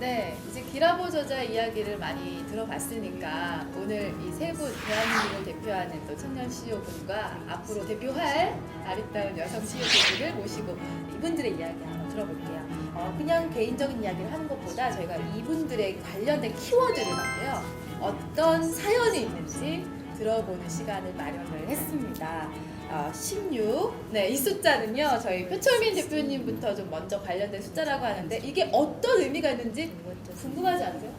네, 이제 기라보 저자 이야기를 많이 들어봤으니까 오늘 이 세 분 대한민국을 대표하는 또 청년 CEO분과 앞으로 대표할 아리따운 여성 CEO분들을 모시고 이분들의 이야기 한번 들어볼게요. 어, 그냥 개인적인 이야기를 하는 것보다 저희가 이분들의 관련된 키워드를 갖고요. 어떤 사연이 있는지 들어보는 시간을 마련을 했습니다. 어, 16. 네, 이 숫자는요, 저희 표철민 대표님부터 좀 먼저 관련된 숫자라고 하는데, 이게 어떤 의미가 있는지 궁금하지 않으세요?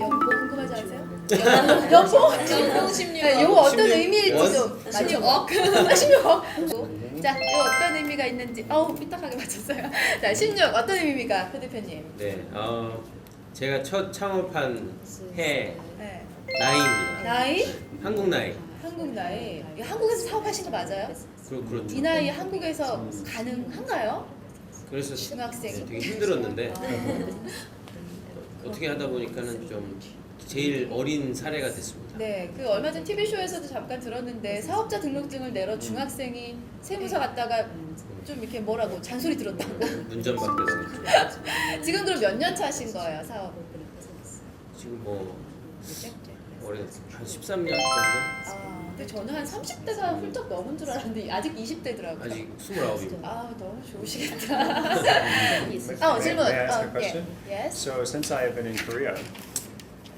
연봉 궁금하지 않으세요? 연봉? 연봉? 연봉 16억. 네, 이거 어떤 16 의미일지 원? 좀 16억? 16억. 자, 이거 어떤 의미가 있는지, 어우, 삐딱하게 맞췄어요. 자, 16. 어떤 의미입니까, 표 대표님? 네, 어, 제가 첫 창업한 해 네. 나이입니다. 나이? 한국 나이. 한국 나이. 한국에서 사업하신 거 맞아요? 그렇, 그렇죠. 이 나이 한국에서 가능한가요? 그래서 중학생. 네, 되게 힘들었는데 아, 어떻게 하다 보니까는 좀 제일 어린 사례가 됐습니다. 네, 그 얼마 전 TV 쇼에서도 잠깐 들었는데 사업자 등록증을 내러 중학생이 세무사 갔다가 좀 이렇게 뭐라고 잔소리 들었다고. 문전박대서 지금 그럼 몇 년 차신 거예요 사업? 지금 뭐 올해 한 13년 정도? 아, 근데 저는 한 30대가 훌쩍 넘은 줄 알았는데 아직 20대더라고요. 아직 29입니다. 아 너무 좋으시겠다. May- 어 질문. May I ask 어, a question? 예. Yes. So since I have been in Korea,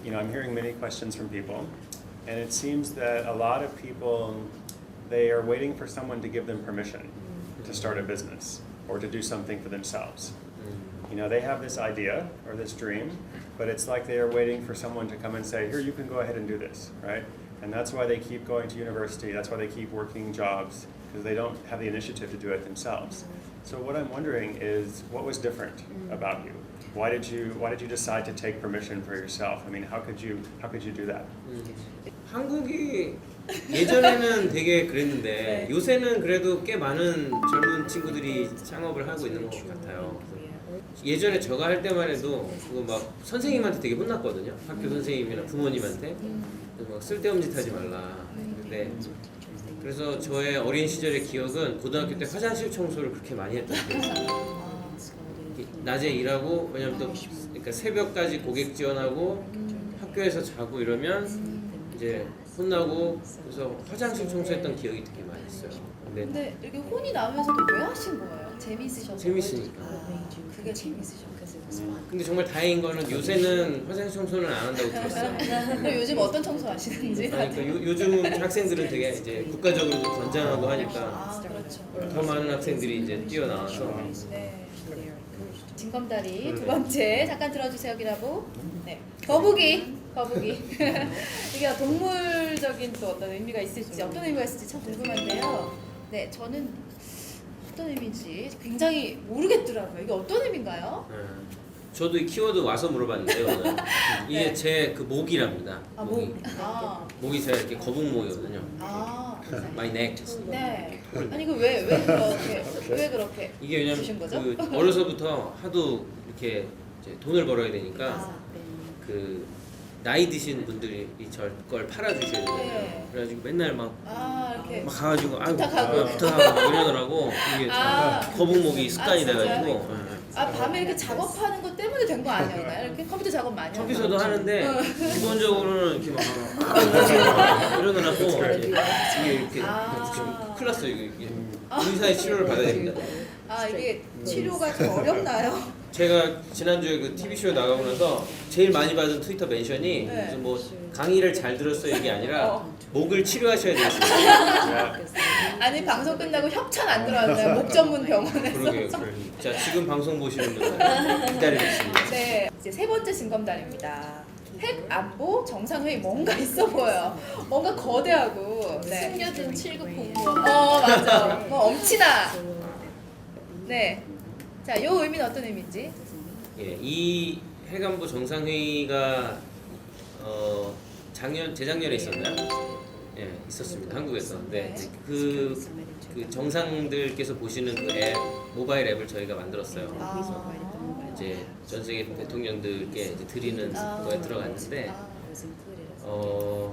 you know, I'm hearing many questions from people, and it seems that a lot of people they are waiting for someone to give them permission to start a business or to do something for themselves. 음, You know, they have this idea or this dream, but it's like they are waiting for someone to come and say, "Here, you can go ahead and do this," right? And that's why they keep going to university. That's why they keep working jobs because they don't have the initiative to do it themselves. So what I'm wondering is, what was different about you? Why did you Why did you decide to take permission for yourself? I mean, how could you How could you do that? 음. 한국이 예전에는 되게 그랬는데 네. 요새는 그래도 꽤 많은 젊은 친구들이 창업을 하고 있는 것 같아요. 예전에 저가 할 때만 해도 그거 막 선생님한테 되게 혼났거든요. 학교 선생님이나 부모님한테 그래서 막 쓸데없는 짓 하지 말라. 근데 그래서 저의 어린 시절의 기억은 고등학교 때 화장실 청소를 그렇게 많이 했던 기억이 있어요. 낮에 일하고 왜냐면 또 그러니까 새벽까지 고객 지원하고 학교에서 자고 이러면 이제 혼나고 그래서 화장실 청소했던 기억이 되게 많이 있어요. 근데 근데 이렇게 혼이 나면서도 왜 하신 거예요? 재밌으셔서. 재밌으니까. 아, 그게 재밌으셔서. 근데 정말 다행인 거는 요새는 화장실 청소는 안 한다고 들었어요. 그럼 요즘 어떤 청소 하시는지? 그러니까 요, 요즘 학생들은 되게 이제 국가적으로도 건장하고 하니까 아 그렇죠. 더 많은 학생들이 이제 뛰어나와서 네. 진검다리 두 번째 잠깐 들어주세요 기라보. 네. 거북이 거북이 이게 동물적인 또 어떤 의미가 있을지 어떤 의미가 있을지 참 궁금한데요. 네 저는 어떤 의미인지 굉장히 모르겠더라고요. 이게 어떤 의미인가요? 예. 저도 이 키워드 와서 물어봤는데요. 오늘. 이게 네. 제 그 목이랍니다. 아 목이. 목. 아. 목이 제가 이렇게 거북목이거든요. 아. My neck. 네. 아니 그 왜 왜 그렇게 왜 그렇게 이게 왜냐면 거죠? 그 어려서부터 하도 이렇게 이제 돈을 벌어야 되니까 아, 그 나이 드신 분들이 저걸 팔아주셔야 돼요. 네. 그래가지고 맨날 막, 아 이렇게 막 가가지고 부탁하고. 아, 부탁하고 막 이러더라고. 이게 아. 거북목이 습관이 아, 진짜요? 돼가지고. 예. 아 밤에 이렇게 작업하는 것 때문에 된 거 아니었나요? 이렇게 컴퓨터 작업 많이 하고 컴퓨터도 하는데 어. 기본적으로는 이렇게 막 아, 이러느라고 이게 이렇게 아. 큰일 났어요. 이게, 이게 의사의 치료를 받아야 됩니다. 아 이게 치료가 좀 어렵나요? 제가 지난주에 그 TV쇼에 나가고 나서 제일 많이 받은 트위터 멘션이 네. 무슨 뭐 강의를 잘 들었어요 이게 아니라 어. 목을 치료하셔야 되겠습니다. 아니 방송 끝나고 협찬 안 들어왔나요? 목 전문 병원에서 그러게요. 자 지금 방송 보시는 분들 기다리고 있습니다. 네 이제 세 번째 증검단입니다 핵 안보 정상회의 뭔가 있어 보여요 뭔가 거대하고 네. 숨겨진 7급 공무원. 어 맞아 뭐 엄친아 네 자 요 의미는 어떤 의미인지 예, 이 해관부 정상회의가 어, 작년 재작년에 있었나요? 예, 있었습니다. 한국에서. 네, 네. 그, 그 정상들께서 보시는 그 앱, 모바일 앱을 저희가 만들었어요. 그래서 아. 이제 전 세계 대통령들께 이제 드리는 아. 거에 들어갔는데 아, 어,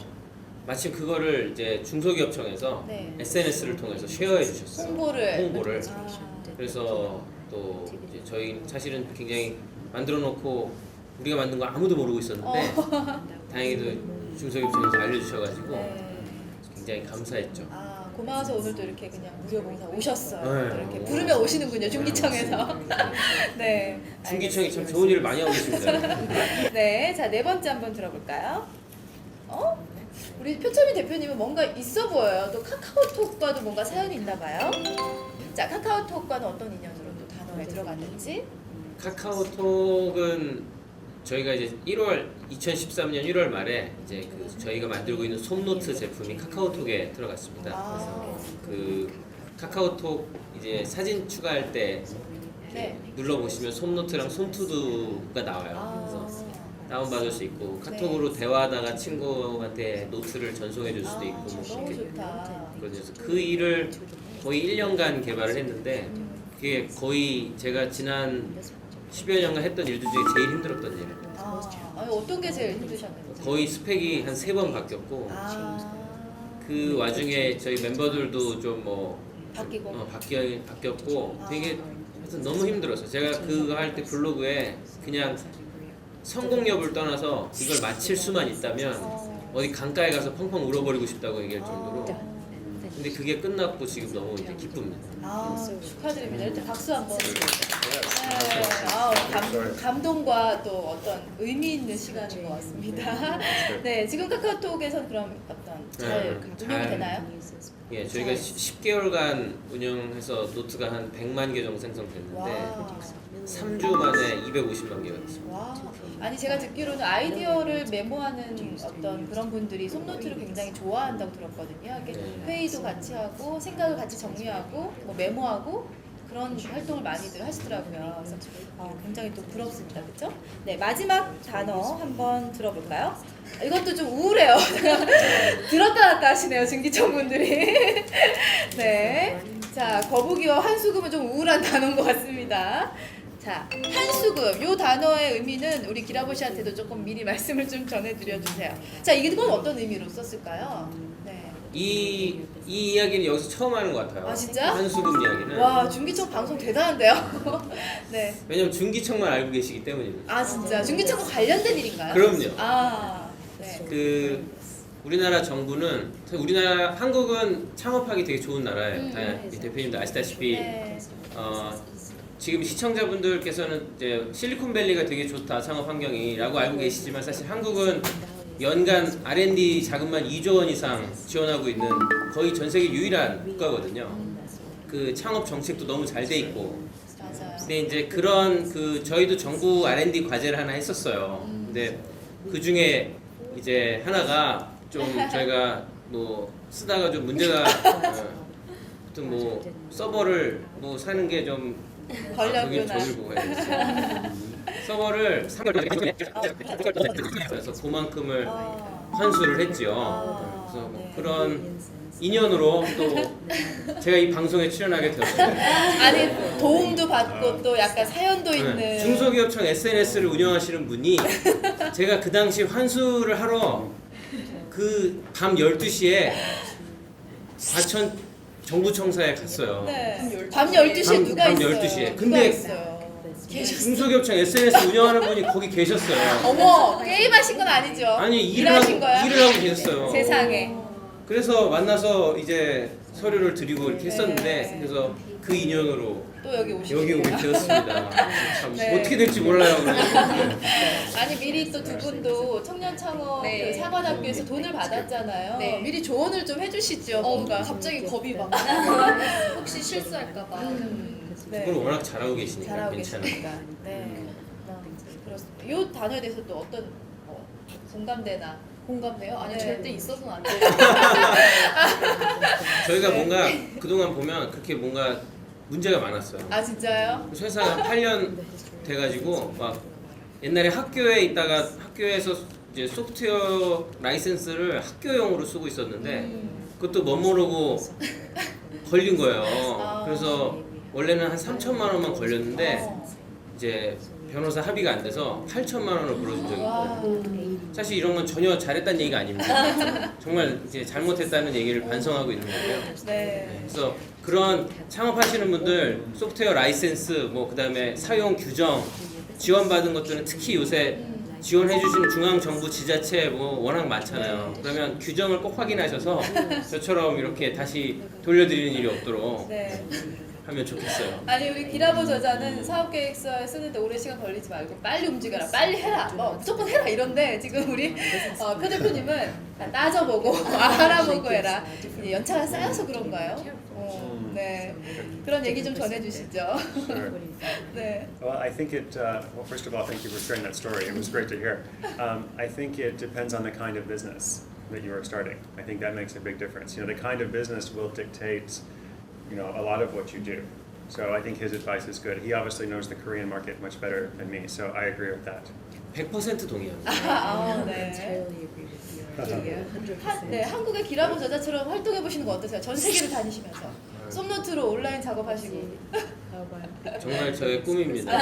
마침 그거를 이제 중소기업청에서 네. SNS를 통해서 쉐어해 주셨어요. 홍보를 홍보를. 아. 그래서 또 이제 저희 사실은 굉장히 만들어 놓고 우리가 만든 거 아무도 모르고 있었는데 다행히도 중소기업청에서 알려주셔가지고 네. 굉장히 감사했죠. 아 고마워서 오늘도 이렇게 그냥 무료 봉사 오셨어요. 네. 또 이렇게 부르면 오시는군요 중기청에서. 네. 중기청이 참 좋은 일을 많이 하고 있습니다. 네, 자 네 번째 한번 들어볼까요? 어? 우리 표철민 대표님은 뭔가 있어 보여요. 또 카카오톡과도 뭔가 사연이 있나 봐요. 자, 카카오톡과는 어떤 인연으로 또 단어에 들어갔는지. 카카오톡은 저희가 이제 1월 2013년 1월 말에 이제 그 저희가 만들고 있는 솜노트 제품이 카카오톡에 들어갔습니다. 아, 그 카카오톡 이제 사진 추가할 때 네. 눌러 보시면 솜노트랑 솜투두가 나와요. 그래서 아, 다운 받을 수 있고 카톡으로 대화하다가 친구한테 노트를 전송해 줄 수도 있고 뭐 너무 그렇게 좋다. 그래서 그 일을 거의 1년간 개발을 했는데 그게 거의 제가 지난 10여 년간 했던 일들 중에 제일 힘들었던 일. 아, 아니, 어떤 게 제일 힘드셨는지. 거의 스펙이 한 세 번 바뀌었고 아, 그 와중에 저희 멤버들도 좀뭐 바뀌고. 어, 바뀌, 바뀌었고 아. 되게 하여튼 너무 힘들었어요. 제가 그거 할 때 블로그에 그냥 성공 여부를 떠나서 이걸 마칠 수만 있다면 어. 어디 강가에 가서 펑펑 울어버리고 싶다고 얘기할 정도로 아, 근데 그게 끝났고 지금 너무 이제 기쁩니다. 아, 축하드립니다. 일단 박수 한번. 네. 아, 감, 감동과 또 어떤 의미 있는 시간인 것 같습니다. 네, 지금 카카오톡에서 그럼 어떤 잘 네, 운영이 잘. 되나요? 예, 저희가 10 개월간 운영해서 노트가 한 100만 개 정도 생성됐는데 와, 3주 만에 250만 개가 됐습니다. 와. 아니 제가 듣기로는 아이디어를 메모하는 어떤 그런 분들이 솜노트를 굉장히 좋아한다고 들었거든요. 이렇게 네. 회의도 같이 하고 생각을 같이 정리하고 뭐 메모하고 그런 활동을 많이들 하시더라고요. 그래서 어, 굉장히 또 부럽습니다. 그렇죠? 네, 마지막 단어 한번 들어볼까요? 이것도 좀 우울해요. 들었다 놨다 하시네요, 증기청 분들이. 네. 자, 거북이와 한수금은 좀 우울한 단어인 것 같습니다. 자, 한수금. 요 단어의 의미는 우리 기라보 씨한테도 조금 미리 말씀을 좀 전해드려 주세요. 자, 이건 어떤 의미로 썼을까요? 네. 이, 이 이야기는 여기서 처음 하는 것 같아요. 아, 진짜? 한수금 이야기는. 와, 중기청 방송 대단한데요? 네. 왜냐면 중기청만 알고 계시기 때문입니다. 아, 진짜. 중기청과 관련된 일인가요? 그럼요. 아, 네. 그 우리나라 정부는 사실 우리나라 한국은 창업하기 되게 좋은 나라예요. 음. 다이 대표님도 아시다시피 네. 어, 지금 시청자분들께서는 이제 실리콘밸리가 되게 좋다 창업 환경이라고 알고 계시지만 사실 한국은 연간 R&D 자금만 2조 원 이상 지원하고 있는 거의 전 세계 유일한 국가거든요. 그 창업 정책도 너무 잘 돼 있고. 근데 이제 그런 그 저희도 정부 R&D 과제를 하나 했었어요. 근데 그 중에 이제 하나가 좀 저희가 뭐 쓰다가 좀 문제가 어, 뭐 서버를 뭐 사는 게 좀 걸렸구나. 저길 보고 해야겠어요. 서버를 3개월 그래서 그만큼을 아, 환수를 했지요. 아, 그래서 뭐 네. 그런 인연으로 또 제가 이 방송에 출연하게 되었습니다. 아니 도움도 받고 또 약간 사연도 있는 네, 중소기업청 SNS를 운영하시는 분이 제가 그 당시 환수를 하러 그 밤 12시에 과천 정부청사에 갔어요. 네. 밤 12시에 밤- 누가 밤 있어요? 12시 에. 누가 근데 있어요? 중소기업청 SNS 운영하는 분이 거기 계셨어요. 어머 게임하신 건 아니죠? 아니 일을 하고 일하신 거야? 일을 하고 계셨어요. 세상에 그래서 만나서 이제 서류를 드리고 이렇게 했었는데 네. 그래서 그 인연으로 또 여기 오시고 여기 오게 되었습니다. 참 네. 어떻게 될지 몰라요. 아니 미리 또 두 분도 청년 창업 네. 그 사관학교에서 돈을 받았잖아요. 네. 미리 조언을 좀 해주시죠. 어, 뭔가 갑자기 겁이 막 혹시 실수할까봐. 음, 네. 그걸 워낙 잘하고 계시니까 잘하고 괜찮아요. 계시니까. 네. 어, 그렇습니다. 이 단어에 대해서 또 어떤 어, 공감대나 공감돼요? 아니 네. 절대 있어서는 안 돼요. 저희가 네. 뭔가 그동안 보면 그렇게 뭔가 문제가 많았어요. 아 진짜요? 그래서 한 8년 돼가지고 막 옛날에 학교에 있다가 학교에서 이제 소프트웨어 라이센스를 학교용으로 쓰고 있었는데 음. 그것도 못 모르고 걸린 거예요. 아. 그래서 원래는 한 3천만 원만 걸렸는데 어. 이제 변호사 합의가 안 돼서 8천만 원을 물어준 적이 와. 있고 사실 이런 건 전혀 잘했다는 얘기가 아닙니다. 정말 이제 잘못했다는 얘기를 반성하고 있는 거고요. 네. 그래서 그런 창업하시는 분들 소프트웨어 라이센스 뭐 그다음에 사용 규정 지원받은 것들은 특히 요새 지원해주시는 중앙 정부 지자체 뭐 워낙 많잖아요. 그러면 규정을 꼭 확인하셔서 저처럼 이렇게 다시 돌려드리는 일이 없도록 네. 하면 좋겠어요. 아니 우리 기라보 저자는 사업 계획서에 쓰는데 오래 시간 걸리지 말고 빨리 움직여라, 빨리 해라, 뭐 무조건 해라 이런데 지금 우리 어, 표 대표님은 다 따져보고 알아보고 해라. 이제 연차가 쌓여서 그런가요? 어, 네. 그런 얘기 좀 전해주시죠. Sure. 네. Well, I think it, uh, well, first of all, thank you for sharing that story. It was great to hear. Um, I think it depends on the kind of business that you are starting. I think that makes a big difference. You know, the kind of business will dictate, you know, a lot of what you do. So I think his advice is good. He obviously knows the Korean market much better than me, so I agree with that. 100% 동의합니다. 아, 네. 한, 네, 한국의 기라보 저자처럼 활동해 보시는 거 어떠세요? 전 세계를 다니시면서 솜노트로 온라인 작업하시고. 정말 저의 꿈입니다.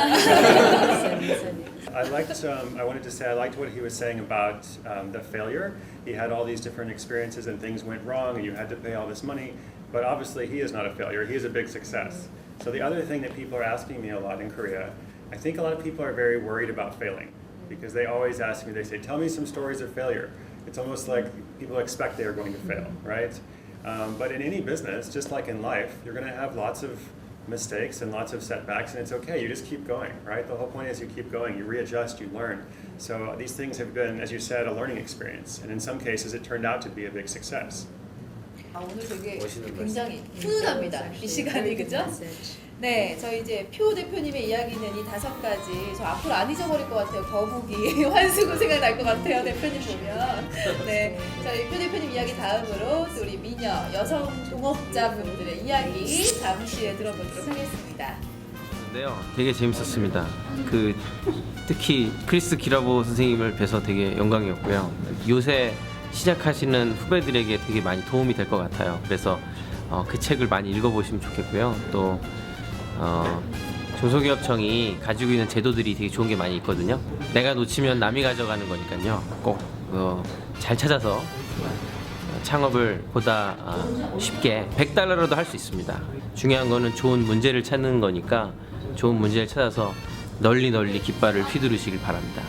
I liked, um, I wanted to say, I liked what he was saying about um, the failure. He had all these different experiences and things went wrong and you had to pay all this money. But obviously, he is not a failure, he is a big success. So, the other thing that people are asking me a lot in Korea, I think a lot of people are very worried about failing because they always ask me, they say, Tell me some stories of failure. It's almost like people expect they are going to fail, right? Um, but in any business, just like in life, you're going to have lots of mistakes and lots of setbacks, and it's okay. You just keep going, right? The whole point is you keep going, you readjust, you learn. So these things have been, as you said, a learning experience, and in some cases, it turned out to be a big success. 아, 오늘 되게 멋있는 굉장히 훈훈합니다. 이 시간이 그죠? 네, 저희 이제 표 대표님의 이야기는 이 다섯 가지 저 앞으로 안 잊어버릴 것 같아요. 거북이 환수구 생각날 것 같아요. 대표님 보면 네, 저희 표 대표님 이야기 다음으로 또 우리 미녀 여성 동업자분들의 이야기 잠시 후에 들어보도록 하겠습니다. 되게 재밌었습니다. 그 특히 크리스 기라보 선생님을 뵈서 되게 영광이었고요. 요새 시작하시는 후배들에게 되게 많이 도움이 될 것 같아요. 그래서 어, 그 책을 많이 읽어보시면 좋겠고요. 또 어, 중소기업청이 가지고 있는 제도들이 되게 좋은 게 많이 있거든요. 내가 놓치면 남이 가져가는 거니까요. 꼭 어, 잘 찾아서 창업을 보다 아, 쉽게 100달러라도 할 수 있습니다. 중요한 거는 좋은 문제를 찾는 거니까 좋은 문제를 찾아서 널리 널리 깃발을 휘두르시길 바랍니다.